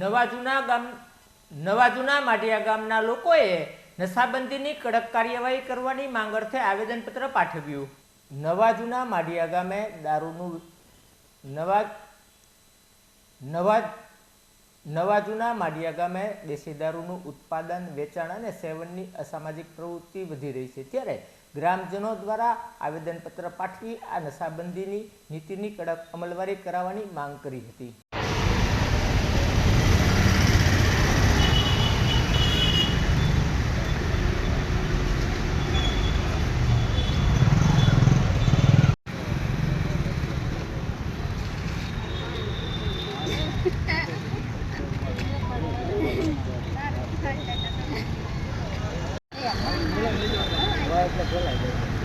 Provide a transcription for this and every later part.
નવા જૂના ગામ, નવા જૂના માટિયા ગામના લોકોએ નશાબંધીની કડક કાર્યવાહી કરવાની માંગ અર્થે આવેદનપત્ર પાઠવ્યું. નવા જૂના માડિયા ગામે દારૂનું, નવા નવા નવા જૂના માડિયા ગામે દેશી દારૂનું ઉત્પાદન, વેચાણ અને સેવનની અસામાજિક પ્રવૃત્તિ વધી રહી છે. ત્યારે ગ્રામજનો દ્વારા આવેદનપત્ર પાઠવી આ નશાબંધીની નીતિની કડક અમલવારી કરાવવાની માંગ કરી હતી. 那多 có.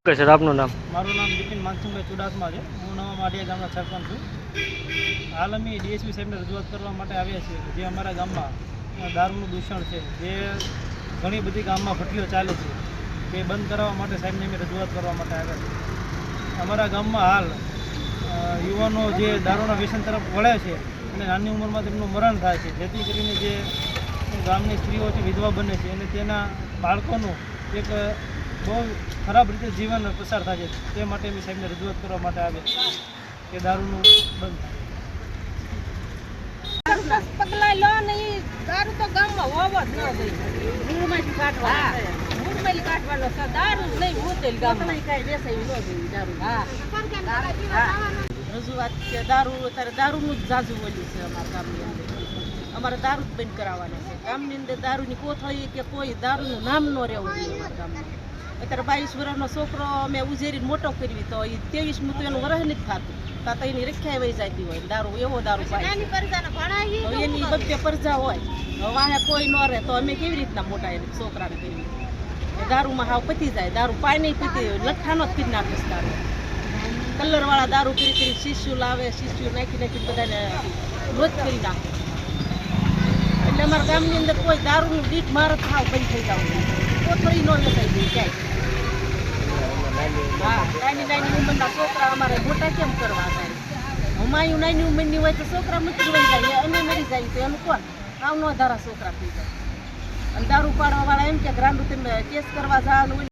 કે સર, આપનું નામ? મારું નામ બિપિન માનસિંહભાઈ ચુડાસમા છે. હું નવા માઢિયા ગામના સરપંચ છું. હાલ અમે ડીએસપી સાહેબને રજૂઆત કરવા માટે આવ્યા છીએ જે અમારા ગામમાં દારૂનું દૂષણ છે, જે ઘણી બધી ગામમાં ભઠ્ઠીઓ ચાલે છે, તે બંધ કરાવવા માટે સાહેબને અમે રજૂઆત કરવા માટે આવ્યા છીએ. અમારા ગામમાં હાલ યુવાનો જે દારૂના વ્યસન તરફ વળે છે અને નાની ઉંમરમાં તેમનું મરણ થાય છે, જેથી કરીને જે ગામની સ્ત્રીઓ છે, વિધવા બને છે અને તેના બાળકોનું એક બહુ ખરાબ રીતે જીવન પસાર થાય છે. તે માટે અમે સાહેબને રજૂઆત કરવા માટે આવે કે દારૂનું બંધ થાય. પગલા લો ને દારૂ તો ગામમાં હોવો જ ન જોઈએ. મૂળમાંથી કાઢવાનો મૂળમાંથી કાઢવાનો છે. દારૂ જ નહીં મૂતેલ ગામમાં. કઈ બેસાઈ ન જોઈએ દારૂ. હા. રજૂઆત છે દારૂ અત્યારે દારૂનું જ ઝાઝું બોલ્યું છે અમારા ગામની અંદર. અમારે દારૂ જ બંધ કરાવવાના છે. ગામની અંદર દારૂની કોથળી કે કોઈ દારૂનું નામ ન રહેવું જોઈએ અમારા ગામમાં. અત્યારે બાવીસ વર્ષનો છોકરો અમે ઉજેરીને મોટો કરવી તો એ ત્રેવીસ તો એનું વરસ નથી થતું. કાં તો એની રખ્યા વહી જતી હોય દારૂ એવો દારૂ પાય એની બધે પરજા હોય. વાહે કોઈ ન રહે તો અમે કેવી રીતના મોટા એને છોકરાને કરી દારૂમાં હાવ પતી જાય. દારૂ પાય નહીં પતી લઠ્ઠાનો જ પી નાખીશ દારૂ કલરવાળા દારૂ કરી કરી શીશુ લાવે શિશ્યુ નાખી નાખી બધાને રોજ કરી નાખે. એટલે અમારા ગામની અંદર કોઈ દારૂનું દીઠ મારે ખાવ બંધ થઈ જવું કોથળી ન લગાવી દે ક્યાંય હા, નાની નાની ઉંમરના છોકરા અમારે મોટા કેમ કરવા થાય હમાયું નાની ઉંમરની હોય તો છોકરા મરી વહી જાય અમે મરી જાય તો એનું કોણ? આવ ધારા છોકરા થઈ જાય. અને દારૂ પાડવા વાળા એમ કે ગ્રાન્ડ તમે કેસ કરવા જવાનું